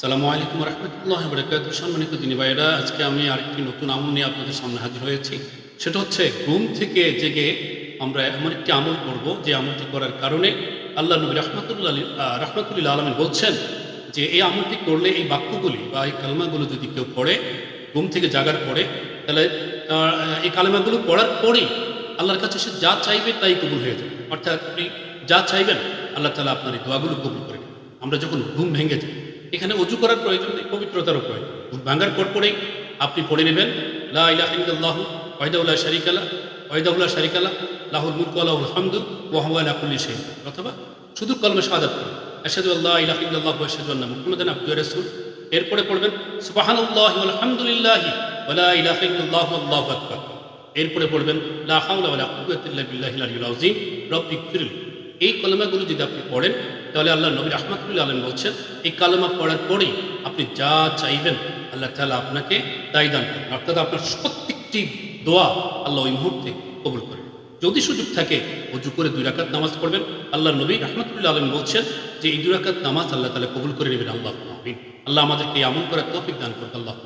সালামু আলাইকুম রহমতুল্লাহ বরকাত সম্মানিত দিনী ভাইরা আজকে আমি আরেকটি নতুন আমল নিয়ে আপনাদের সামনে হাজির হয়েছি। সেটা হচ্ছে ঘুম থেকে জেগে আমরা এমন একটি আমল করব, যে আমলটি করার কারণে আল্লাহ নবী রহমতুল্লাহ রহমতুল্লাহ আলমিন বলছেন যে, এই আমলটি করলে এই বাক্যগুলি বা এই কালমাগুলো যদি কেউ পড়ে, ঘুম থেকে জাগার পরে, তাহলে এই কালেমাগুলো পড়ার পরেই আল্লাহর কাছে সে যা চাইবে তাই কবুল হয়ে যাবে। অর্থাৎ আপনি যা চাইবেন, আল্লাহ তালা আপনার এই দোয়াগুলো কবুল করে আমরা যখন ঘুম ভেঙে যাই এখানে অজু করার প্রয়োজন নেই, পবিত্রতারও প্রয়োজন ভাঙার পর পরেই আপনি পড়ে নেবেন, লা ইলাহা ইল্লাল্লাহু, ওয়াহদাহু শারিকালা ওয়াহদাহু শারিকালা লাহুল লাহুল হামদু, ওয়া হুয়া আলা অথবা শুধু কলমে শাহাদাত পড়ুন। আশহাদু আল্লা ইলাহা ইল্লাল্লাহু ওয়া আশহাদু আন্না মুহাম্মাদান রাসূলুহু। এরপরে পড়বেন, সুবহানাল্লাহি ওয়াল হামদুলিল্লাহি ওয়া লা ইলাহা ইল্লাল্লাহু আল্লাহু আকবার। এরপরে পড়বেন, লা হাওলা ওয়ালা কুওয়াতা ইল্লা বিল্লাহিল আলিয়্যিল আযীম। রব্বি এই কলমাগুলো যদি আপনি পড়েন, তাহলে আল্লাহ নবী রহমাতুল্লাহ আলম বলছেন, এই কালমা পড়ার পরেই আপনি যা চাইবেন, আল্লাহ তাআলা আপনাকে তাই দান করেন। অর্থাৎ আপনার প্রত্যেকটি দোয়া আল্লাহ ওই মুহূর্তে কবুল করেন। যদি সুযোগ থাকে, অজু করে দুই রাকাত নামাজ পড়বেন। আল্লাহ নবী রহমতুল্লাহ আলম বলছেন যে, এই দুই রাকাত নামাজ আল্লাহ তাআলা কবুল করে নেবেন, আল্লাহ আল্লাহ আমাদেরকে আমল করার তৌফিক দান করতে আল্লাহ।